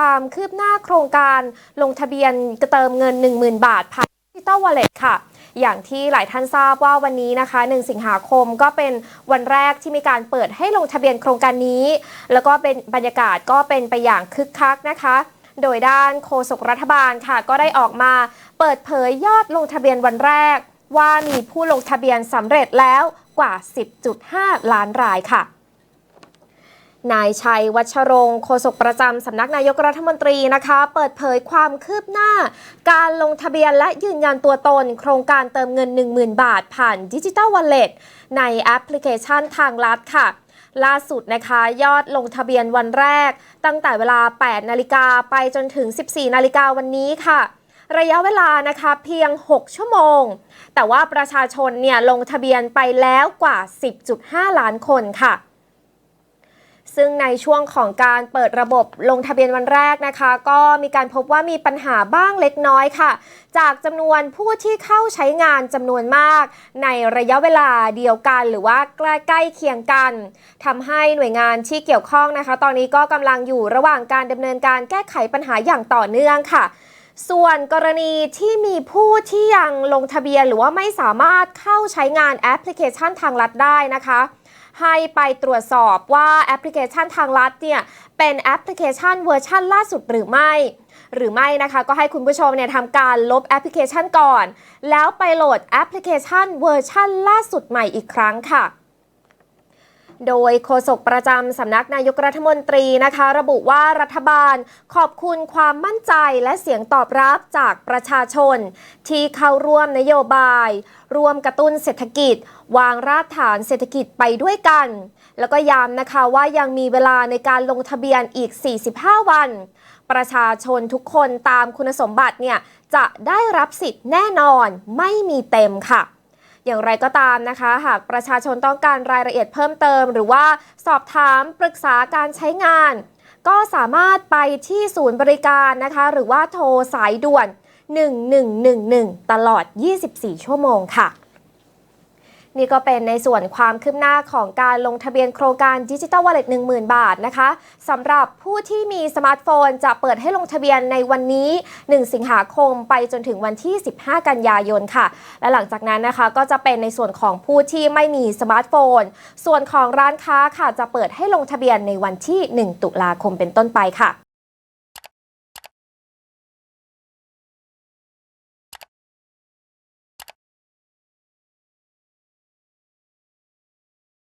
ความคืบหน้าโครงการลงทะเบียนเติมเงิน 10,000 บาทผ่านดิจิตอลวอลเล็ตค่ะอย่างที่หลายท่านทราบว่าวันนี้นะคะ 1 สิงหาคมก็เป็นวันแรกที่มีการเปิดให้ลงทะเบียนโครงการนี้ แล้วก็เป็นบรรยากาศก็เป็นไปอย่างคึกคักนะคะ โดยด้านโฆษกรัฐบาลค่ะ ก็ได้ออกมาเปิดเผยยอดลงทะเบียนวันแรก ว่ามีผู้ลงทะเบียนสำเร็จแล้วกว่า 10.5 ล้านรายค่ะ นายชัยวัชรงค์โฆษกประจำสำนักนายกรัฐมนตรีนะคะ เปิดเผยความคืบหน้า การลงทะเบียนและยืนยันตัวตน โครงการเติมเงิน 10,000 บาท ผ่านดิจิ t a ลวอลเล็ตในแอปพลิเคชันทางลัดค่ะ ล่าสุดนะคะยอดลงทะเบียนวันแรก ตั้งแต่เวลา 8 นาฬิกาไปจนถึง 14 นาฬิกาวันนี้ค่ะระยะเวลานะคะเพียง 6 ชั่วโมง แต่ว่าประชาชนเนี่ยลงทะเบียนไปแล้วกว่า 10.5 ล้านคนค่ะ ซึ่งในช่วงของการเปิดระบบลงทะเบียนวันแรกนะคะ ก็มีการพบว่ามีปัญหาบ้างเล็กน้อยค่ะ จากจำนวนผู้ที่เข้าใช้งานจำนวนมาก ในระยะเวลาเดียวกันหรือว่าใกล้ใกล้เคียงกันทำให้หน่วยงานที่เกี่ยวข้องนะคะ ตอนนี้ก็กำลังอยู่ระหว่างการดำเนินการแก้ไขปัญหาอย่างต่อเนื่องค่ะ ส่วนกรณีที่มีผู้ที่ยังลงทะเบียนหรือว่าไม่สามารถเข้าใช้งานแอปพลิเคชันทางลัดได้นะคะ ให้ไปตรวจสอบว่าแอปพลิเคชันทางลัดเนี่ยเป็นแอปพลิเคชันเวอร์ชันล่าสุดหรือไม่ หรือไม่นะคะก็ให้คุณผู้ชมเนี่ยทำการลบแอปพลิเคชันก่อน แล้วไปโหลดแอปพลิเคชันเวอร์ชันล่าสุดใหม่อีกครั้งค่ะ โดยโฆษกประจำสำนักนายกรัฐมนตรีนะคะ ระบุว่ารัฐบาลขอบคุณความมั่นใจและเสียงตอบรับจากประชาชน ที่เข้าร่วมนโยบาย ร่วมกระตุ้นเศรษฐกิจ วางรากฐานเศรษฐกิจไปด้วยกัน แล้วก็ย้ำนะคะว่ายังมีเวลาในการลงทะเบียนอีก 45 วัน ประชาชนทุกคนตามคุณสมบัติเนี่ยจะได้รับสิทธิ์แน่นอนไม่มีเต็มค่ะ อย่างไรก็ตามนะคะ หากประชาชนต้องการรายละเอียดเพิ่มเติม หรือว่าสอบถามปรึกษาการใช้งาน ก็สามารถไปที่ศูนย์บริการนะคะ หรือว่าโทรสายด่วน 1111 ตลอด 24 ชั่วโมงค่ะ นี่ก็เป็นในส่วนความคืบหน้าของการลงทะเบียนโครงการดิจิ t a ลวอลเล็ต10,000บาทนะคะสำหรับผู้ที่มีสมาร์ทโฟนจะเปิดให้ลงทะเบียนในวันนี้ 1 สิงหาคมไปจนถึงวันที่ 15 กันยายนค่ะ และหลังจากนั้นนะคะก็จะเป็นในส่วนของผู้ที่ไม่มีสมาร์ทโฟน ส่วนของร้านค้าค่ะจะเปิดให้ลงทะเบียนในวันที่ 1 ตุลาคมเป็นต้นไปค่ะ